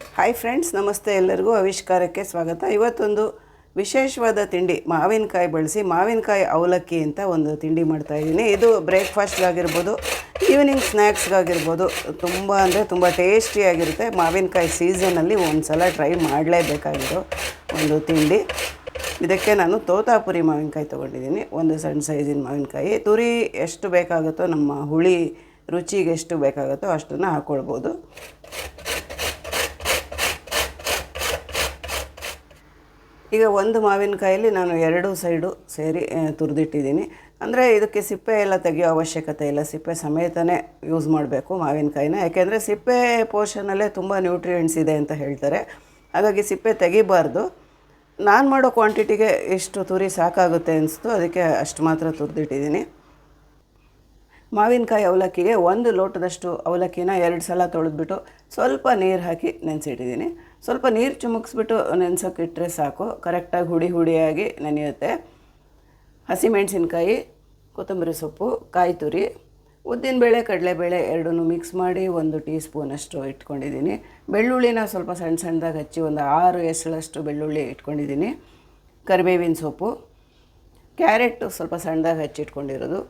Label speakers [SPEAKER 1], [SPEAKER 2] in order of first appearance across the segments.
[SPEAKER 1] Hi friends ನಮಸ್ತೆ ಎಲ್ಲರಿಗೂ ಆವಿಷ್ಕಾರಕ್ಕೆ ಸ್ವಾಗತ. ಇವತ್ತೊಂದು ವಿಶೇಷವಾದ ತಿಂಡಿ, ಮಾವಿನಕಾಯಿ ಬಳಸಿ ಮಾವಿನಕಾಯಿ ಅವಲಕ್ಕಿ ಅಂತ ಒಂದು ತಿಂಡಿ ಮಾಡ್ತಾಯಿದ್ದೀನಿ ಇದು ಬ್ರೇಕ್ಫಾಸ್ಟ್ಗಾಗಿರ್ಬೋದು ಈವ್ನಿಂಗ್ ಸ್ನ್ಯಾಕ್ಸ್ಗಾಗಿರ್ಬೋದು ತುಂಬ ಅಂದರೆ ತುಂಬ ಟೇಸ್ಟಿಯಾಗಿರುತ್ತೆ ಮಾವಿನಕಾಯಿ ಸೀಸನಲ್ಲಿ ಒಂದು ಸಲ ಟ್ರೈ ಮಾಡಲೇಬೇಕಾಗಿರೋ ಒಂದು ತಿಂಡಿ. ಇದಕ್ಕೆ ನಾನು ತೋತಾಪುರಿ ಮಾವಿನಕಾಯಿ ತೊಗೊಂಡಿದ್ದೀನಿ. ಒಂದು ಸಣ್ಣ ಸೈಜಿನ ಮಾವಿನಕಾಯಿ. ತುರಿ ಎಷ್ಟು ಬೇಕಾಗುತ್ತೋ, ನಮ್ಮ ಹುಳಿ ರುಚಿಗೆ ಎಷ್ಟು ಬೇಕಾಗುತ್ತೋ ಅಷ್ಟನ್ನು ಹಾಕ್ಕೊಳ್ಬೋದು ಈಗ ಒಂದು ಮಾವಿನಕಾಯಲ್ಲಿ ನಾನು ಎರಡು ಸೈಡು ಸೇರಿ ತುರಿದಿಟ್ಟಿದ್ದೀನಿ. ಅಂದರೆ ಇದಕ್ಕೆ ಸಿಪ್ಪೆ ಎಲ್ಲ ತೆಗೆಯೋ ಅವಶ್ಯಕತೆ ಇಲ್ಲ. ಸಿಪ್ಪೆ ಸಮೇತನೇ ಯೂಸ್ ಮಾಡಬೇಕು ಮಾವಿನಕಾಯಿನ. ಯಾಕೆಂದರೆ ಸಿಪ್ಪೆ ಪೋರ್ಷನಲ್ಲೇ ತುಂಬ ನ್ಯೂಟ್ರಿಯೆಂಟ್ಸ್ ಇದೆ ಅಂತ ಹೇಳ್ತಾರೆ. ಹಾಗಾಗಿ ಸಿಪ್ಪೆ ತೆಗಿಬಾರ್ದು. ನಾನು ಮಾಡೋ ಕ್ವಾಂಟಿಟಿಗೆ ಎಷ್ಟು ತುರಿ ಸಾಕಾಗುತ್ತೆ ಅನಿಸ್ತು. ಅದಕ್ಕೆ ಅಷ್ಟು ಮಾತ್ರ ತುರಿದಿಟ್ಟಿದ್ದೀನಿ. ಮಾವಿನಕಾಯಿ ಅವಲಕ್ಕಿಗೆ ಒಂದು ಲೋಟದಷ್ಟು ಅವಲಕ್ಕಿನ ಎರಡು ಸಲ ತೊಳೆದ್ಬಿಟ್ಟು ಸ್ವಲ್ಪ ನೀರು ಹಾಕಿ ನೆನೆಸಿಟ್ಟಿದ್ದೀನಿ. ಸ್ವಲ್ಪ ನೀರು ಚುಮುಕ್ಸ್ಬಿಟ್ಟು ನೆನೆಸೋಕೆ ಇಟ್ಟರೆ ಸಾಕು. ಕರೆಕ್ಟಾಗಿ ಹುಡಿ ಹುಡಿಯಾಗಿ ನೆನೆಯುತ್ತೆ. ಹಸಿಮೆಣಸಿನ್ಕಾಯಿ ಕೊತ್ತಂಬರಿ ಸೊಪ್ಪು, ಕಾಯಿ ತುರಿ ಉದ್ದಿನಬೇಳೆ ಕಡಲೆಬೇಳೆ ಎರಡನ್ನೂ ಮಿಕ್ಸ್ ಮಾಡಿ ಒಂದು ಟೀ ಸ್ಪೂನಷ್ಟು ಇಟ್ಕೊಂಡಿದ್ದೀನಿ. ಬೆಳ್ಳುಳ್ಳಿನ ಸ್ವಲ್ಪ ಸಣ್ಣ ಸಣ್ಣದಾಗಿ ಹಚ್ಚಿ ಒಂದು ಆರು ಎಸಳಷ್ಟು ಬೆಳ್ಳುಳ್ಳಿ ಇಟ್ಕೊಂಡಿದ್ದೀನಿ. ಕರಿಬೇವಿನ ಸೊಪ್ಪು, ಕ್ಯಾರೆಟು ಸ್ವಲ್ಪ ಸಣ್ಣದಾಗಿ ಹಚ್ಚಿಟ್ಕೊಂಡಿರೋದು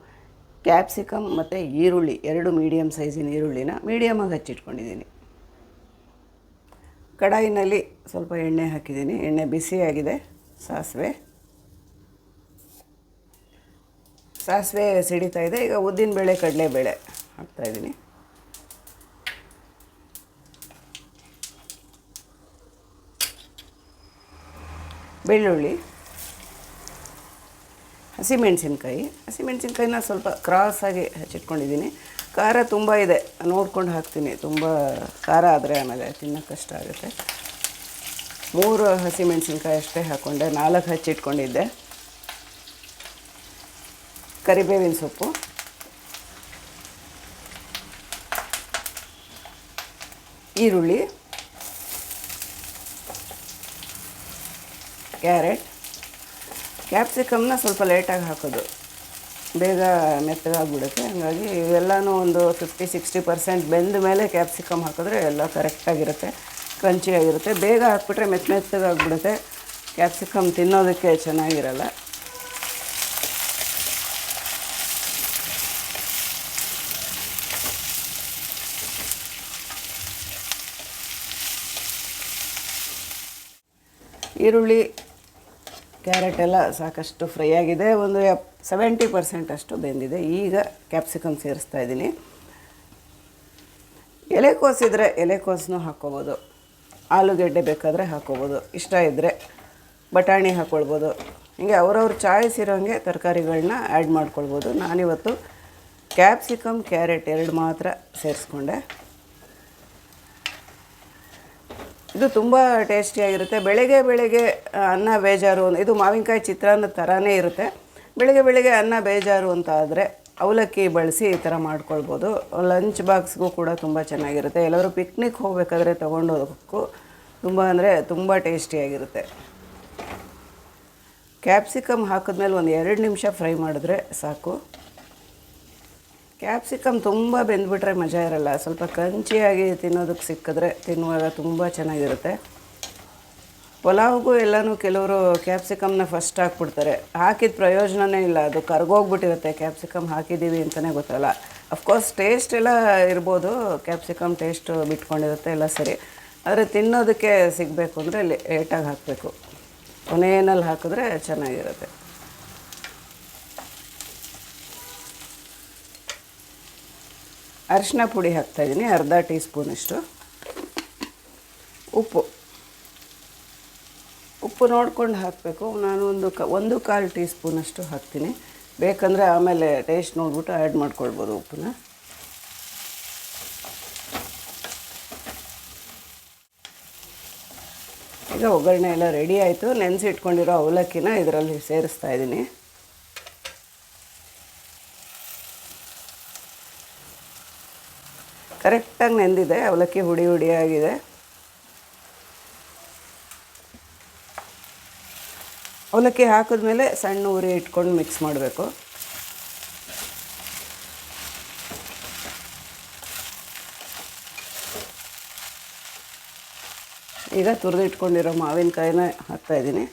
[SPEAKER 1] ಕ್ಯಾಪ್ಸಿಕಮ್ ಮತ್ತು ಈರುಳ್ಳಿ, ಎರಡು ಮೀಡಿಯಮ್ ಸೈಜಿನ ಈರುಳ್ಳಿನ ಮೀಡಿಯಮಾಗಿ ಹಚ್ಚಿಟ್ಕೊಂಡಿದ್ದೀನಿ ಕಡಾಯಿನಲ್ಲಿ ಸ್ವಲ್ಪ ಎಣ್ಣೆ ಹಾಕಿದ್ದೀನಿ. ಎಣ್ಣೆ ಬಿಸಿಯಾಗಿದೆ. ಸಾಸಿವೆ. ಸಾಸಿವೆ ಸಿಡಿತಾ ಇದೆ. ಈಗ ಉದ್ದಿನಬೇಳೆ ಕಡಲೆಬೇಳೆ ಹಾಕ್ತಾಯಿದ್ದೀನಿ ಬೆಳ್ಳುಳ್ಳಿ, ಹಸಿಮೆಣಸಿನ್ಕಾಯಿ. ಹಸಿಮೆಣಸಿನ್ಕಾಯಿನ ಸ್ವಲ್ಪ ಕ್ರಾಸಾಗಿ ಹಚ್ಚಿಟ್ಕೊಂಡಿದ್ದೀನಿ. ಖಾರ ತುಂಬ ಇದೆ. ನೋಡ್ಕೊಂಡು ಹಾಕ್ತೀನಿ. ತುಂಬ ಖಾರ ಆದರೆ ಆಮೇಲೆ ತಿನ್ನೋಕ್ಕೆ ಕಷ್ಟ ಆಗುತ್ತೆ. ಮೂರು ಹಸಿಮೆಣಸಿನ್ಕಾಯಿ ಅಷ್ಟೇ ಹಾಕ್ಕೊಂಡೆ ನಾಲ್ಕು ಹಚ್ಚಿಟ್ಕೊಂಡಿದ್ದೆ ಕರಿಬೇವಿನ ಸೊಪ್ಪು. ಈರುಳ್ಳಿ. ಕ್ಯಾರೆಟ್. ಕ್ಯಾಪ್ಸಿಕಮ್ನ ಸ್ವಲ್ಪ ಲೇಟಾಗಿ ಹಾಕೋದು. ಬೇಗ ಮೆತ್ತಗಾಗ್ಬಿಡುತ್ತೆ. ಹಾಗಾಗಿ ಇವೆಲ್ಲನೂ ಒಂದು ಫಿಫ್ಟಿ ಸಿಕ್ಸ್ಟಿ ಪರ್ಸೆಂಟ್ ಬೆಂದ ಮೇಲೆ ಕ್ಯಾಪ್ಸಿಕಮ್ ಹಾಕಿದ್ರೆ ಎಲ್ಲ ಕರೆಕ್ಟಾಗಿರುತ್ತೆ ಕ್ರಂಚಿಯಾಗಿರುತ್ತೆ ಬೇಗ ಹಾಕ್ಬಿಟ್ರೆ ಮೆತ್ತ ಮೆತ್ತಗಾಗ್ಬಿಡುತ್ತೆ. ಕ್ಯಾಪ್ಸಿಕಮ್ ತಿನ್ನೋದಕ್ಕೆ ಚೆನ್ನಾಗಿರಲ್ಲ. ಈರುಳ್ಳಿ ಕ್ಯಾರೆಟ್ ಎಲ್ಲ ಸಾಕಷ್ಟು ಫ್ರೈ ಆಗಿದೆ. ಒಂದು ಸೆವೆಂಟಿ ಪರ್ಸೆಂಟ್ ಅಷ್ಟು ಬೆಂದಿದೆ. ಈಗ ಕ್ಯಾಪ್ಸಿಕಮ್ ಸೇರಿಸ್ತಾ ಇದ್ದೀನಿ. ಎಲೆಕೋಸಿದ್ರೆ ಎಲೆಕೋಸನ್ನು ಹಾಕ್ಕೋಬೋದು. ಆಲೂಗೆಡ್ಡೆ ಬೇಕಾದರೆ ಹಾಕ್ಕೋಬೋದು. ಇಷ್ಟ ಇದ್ದರೆ ಬಟಾಣಿ ಹಾಕ್ಕೊಳ್ಬೋದು. ಹೀಗೆ ಅವ್ರವ್ರ ಚಾಯ್ಸ್ ಇರೋಂಗೆ ತರಕಾರಿಗಳನ್ನ ಆ್ಯಡ್ ಮಾಡ್ಕೊಳ್ಬೋದು. ನಾನಿವತ್ತು ಕ್ಯಾಪ್ಸಿಕಮ್ ಕ್ಯಾರೆಟ್ ಎರಡು ಮಾತ್ರ ಸೇರಿಸ್ಕೊಂಡೆ. ಇದು ತುಂಬ ಟೇಸ್ಟಿಯಾಗಿರುತ್ತೆ ಬೆಳಗ್ಗೆ ಬೆಳಗ್ಗೆ ಅನ್ನ ಬೇಜಾರು ಇದು ಮಾವಿನಕಾಯಿ ಚಿತ್ರಾನ್ನ ಥರನೇ ಇರುತ್ತೆ. ಬೆಳಗ್ಗೆ ಬೆಳಗ್ಗೆ ಅನ್ನ ಬೇಜಾರು ಅಂತ ಆದರೆ ಅವಲಕ್ಕಿ ಬಳಸಿ ಈ ಥರ ಮಾಡ್ಕೊಳ್ಬೋದು. ಲಂಚ್ ಬಾಕ್ಸ್ಗೂ ಕೂಡ ತುಂಬ ಚೆನ್ನಾಗಿರುತ್ತೆ. ಎಲ್ಲರೂ ಪಿಕ್ನಿಕ್ ಹೋಗ್ಬೇಕಾದ್ರೆ ತೊಗೊಂಡೋಗೋಕ್ಕೂ ತುಂಬ ಅಂದರೆ ತುಂಬ ಟೇಸ್ಟಿಯಾಗಿರುತ್ತೆ ಕ್ಯಾಪ್ಸಿಕಮ್ ಹಾಕಿದ್ಮೇಲೆ ಒಂದು ಎರಡು ನಿಮಿಷ ಫ್ರೈ ಮಾಡಿದ್ರೆ ಸಾಕು. ಕ್ಯಾಪ್ಸಿಕಮ್ ತುಂಬ ಬೆಂದ್ಬಿಟ್ರೆ ಮಜಾ ಇರಲ್ಲ. ಸ್ವಲ್ಪ ಕ್ರಂಚಿಯಾಗಿ ತಿನ್ನೋದಕ್ಕೆ ಸಿಕ್ಕಿದ್ರೆ ತಿನ್ನುವಾಗ ತುಂಬ ಚೆನ್ನಾಗಿರುತ್ತೆ. ಪಲಾವ್ಗೂ ಎಲ್ಲನೂ ಕೆಲವರು ಕ್ಯಾಪ್ಸಿಕಮ್ನ ಫಸ್ಟ್ ಹಾಕ್ಬಿಡ್ತಾರೆ. ಹಾಕಿದ ಪ್ರಯೋಜನವೇ ಇಲ್ಲ. ಅದು ಕರ್ಗೋಗ್ಬಿಟ್ಟಿರುತ್ತೆ. ಕ್ಯಾಪ್ಸಿಕಮ್ ಹಾಕಿದ್ದೀವಿ ಅಂತಲೇ ಗೊತ್ತಲ್ಲ. ಅಫ್ಕೋರ್ಸ್ ಟೇಸ್ಟ್ ಎಲ್ಲ ಇರ್ಬೋದು. ಕ್ಯಾಪ್ಸಿಕಮ್ ಟೇಸ್ಟು ಬಿಟ್ಕೊಂಡಿರುತ್ತೆ, ಎಲ್ಲ ಸರಿ. ಆದರೆ ತಿನ್ನೋದಕ್ಕೆ ಸಿಗಬೇಕು ಅಂದರೆ ಲೇಟಾಗಿ ಹಾಕಬೇಕು. ಕೊನೆಯಲ್ಲಿ ಹಾಕಿದ್ರೆ ಚೆನ್ನಾಗಿರುತ್ತೆ. ಅರಿಶಿನ ಪುಡಿ ಹಾಕ್ತಾಯಿದ್ದೀನಿ ಅರ್ಧ ಟೀ ಸ್ಪೂನಷ್ಟು ಉಪ್ಪು. ಉಪ್ಪು ನೋಡ್ಕೊಂಡು ಹಾಕಬೇಕು. ನಾನು ಒಂದು ಕ, ಒಂದು ಕಾಲು ಟೀ ಸ್ಪೂನಷ್ಟು ಹಾಕ್ತೀನಿ. ಬೇಕಂದರೆ ಆಮೇಲೆ ಟೇಸ್ಟ್ ನೋಡಿಬಿಟ್ಟು ಆ್ಯಡ್ ಮಾಡ್ಕೊಳ್ಬೋದು ಉಪ್ಪನ್ನ. ಈಗ ಒಗ್ಗರಣೆ ಎಲ್ಲ ರೆಡಿ ಆಯಿತು. ನೆನೆಸಿಟ್ಕೊಂಡಿರೋ ಅವಲಕ್ಕಿನ ಇದರಲ್ಲಿ ಸೇರಿಸ್ತಾ ಇದ್ದೀನಿ ಕರೆಕ್ಟಾಗಿ ನೆಂದಿದೆ, ಅವಲಕ್ಕಿ ಹುಡಿ ಹುಡಿಯಾಗಿದೆ. ಅವಲಕ್ಕಿ ಹಾಕಿದ್ಮೇಲೆ ಸಣ್ಣ ಉರಿ ಇಟ್ಕೊಂಡು ಮಿಕ್ಸ್ ಮಾಡಬೇಕು. ಈಗ ತುರಿದಿಟ್ಕೊಂಡಿರೋ ಮಾವಿನಕಾಯಿನ ಹಾಕ್ತಾಯಿದ್ದೀನಿ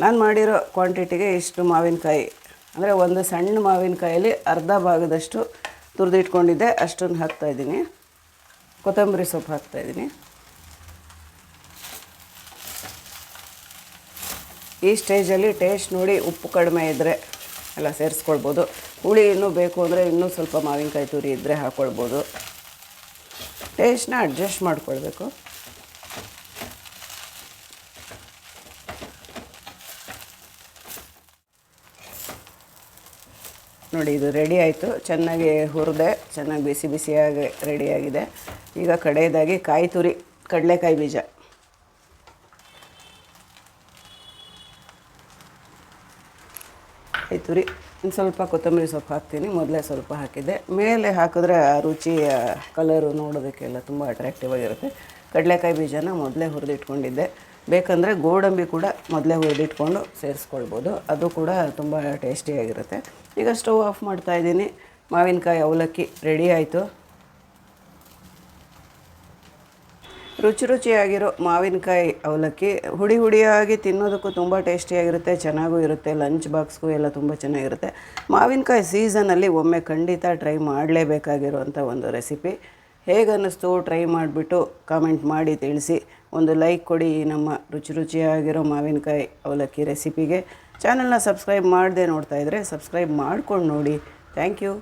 [SPEAKER 1] ನಾನು ಮಾಡಿರೋ ಕ್ವಾಂಟಿಟಿಗೆ ಇಷ್ಟು ಮಾವಿನಕಾಯಿ. ಅಂದರೆ ಒಂದು ಸಣ್ಣ ಮಾವಿನಕಾಯಲ್ಲಿ ಅರ್ಧ ಭಾಗದಷ್ಟು ತುರಿದಿಟ್ಕೊಂಡಿದ್ದೆ ಅಷ್ಟನ್ನು ಹಾಕ್ತಾಯಿದ್ದೀನಿ ಕೊತ್ತಂಬರಿ ಸೊಪ್ಪು ಹಾಕ್ತಾಯಿದ್ದೀನಿ ಈ ಸ್ಟೇಜಲ್ಲಿ ಟೇಸ್ಟ್ ನೋಡಿ ಉಪ್ಪು ಕಡಿಮೆ ಇದ್ದರೆ ಎಲ್ಲ ಸೇರಿಸ್ಕೊಳ್ಬೋದು. ಹುಳಿ ಇನ್ನೂ ಬೇಕು ಅಂದರೆ ಇನ್ನೂ ಸ್ವಲ್ಪ ಮಾವಿನಕಾಯಿ ತುರಿ ಇದ್ದರೆ ಹಾಕ್ಕೊಳ್ಬೋದು ಟೇಸ್ಟ್ನ ಅಡ್ಜಸ್ಟ್ ಮಾಡ್ಕೊಳ್ಬೇಕು. ನೋಡಿ, ಇದು ರೆಡಿ ಆಯಿತು. ಚೆನ್ನಾಗಿ ಹುರಿದೆ, ಚೆನ್ನಾಗಿ ಬಿಸಿ ಬಿಸಿಯಾಗಿ ರೆಡಿಯಾಗಿದೆ ಈಗ ಕಡೆಯದಾಗಿ ಕಾಯಿ ತುರಿ, ಕಡಲೆಕಾಯಿ ಬೀಜ. ಕಾಯಿ ತುರಿ, ಇನ್ನು ಸ್ವಲ್ಪ ಕೊತ್ತಂಬರಿ ಸೊಪ್ಪು ಹಾಕ್ತೀನಿ. ಮೊದಲೇ ಸ್ವಲ್ಪ ಹಾಕಿದ್ದೆ. ಮೇಲೆ ಹಾಕಿದ್ರೆ ಆ ರುಚಿ ಕಲರು ನೋಡೋದಕ್ಕೆಲ್ಲ ತುಂಬ ಅಟ್ರ್ಯಾಕ್ಟಿವ್ ಆಗಿರುತ್ತೆ. ಕಡಲೆಕಾಯಿ ಬೀಜನ ಮೊದಲೇ ಹುರಿದಿಟ್ಕೊಂಡಿದ್ದೆ. ಬೇಕಂದರೆ ಗೋಡಂಬಿ ಕೂಡ ಮೊದಲೇ ಹುರಿದಿಟ್ಕೊಂಡು ಸೇರಿಸ್ಕೊಳ್ಬೋದು. ಅದು ಕೂಡ ತುಂಬ ಟೇಸ್ಟಿಯಾಗಿರುತ್ತೆ ಈಗ ಸ್ಟವ್ ಆಫ್ ಮಾಡ್ತಾ ಇದ್ದೀನಿ. ಮಾವಿನಕಾಯಿ ಅವಲಕ್ಕಿ ರೆಡಿ ಆಯಿತು. ರುಚಿ ರುಚಿಯಾಗಿರೋ ಮಾವಿನಕಾಯಿ ಅವಲಕ್ಕಿ ಹುಡಿ ಹುಡಿಯಾಗಿ ತಿನ್ನೋದಕ್ಕೂ ತುಂಬ ಟೇಸ್ಟಿಯಾಗಿರುತ್ತೆ ಚೆನ್ನಾಗೂ ಇರುತ್ತೆ. ಲಂಚ್ ಬಾಕ್ಸ್ಗೂ ಎಲ್ಲ ತುಂಬ ಚೆನ್ನಾಗಿರುತ್ತೆ. ಮಾವಿನಕಾಯಿ ಸೀಸನಲ್ಲಿ ಒಮ್ಮೆ ಖಂಡಿತ ಟ್ರೈ ಮಾಡಲೇಬೇಕಾಗಿರುವಂಥ ಒಂದು ರೆಸಿಪಿ ಹೇಗನ್ನಿಸ್ತು? ಟ್ರೈ ಮಾಡಿಬಿಟ್ಟು ಕಾಮೆಂಟ್ ಮಾಡಿ ತಿಳಿಸಿ. ಒಂದು ಲೈಕ್ ಕೊಡಿ ನಮ್ಮ ರುಚಿ ರುಚಿಯಾಗಿರೋ ಮಾವಿನಕಾಯಿ ಅವಲಕ್ಕಿ ರೆಸಿಪಿಗೆ ಚಾನಲ್ನ ಸಬ್ಸ್ಕ್ರೈಬ್ ಮಾಡದೆ ನೋಡ್ತಾ ಇದ್ದರೆ ಸಬ್ಸ್ಕ್ರೈಬ್ ಮಾಡ್ಕೊಂಡು ನೋಡಿ. Thank you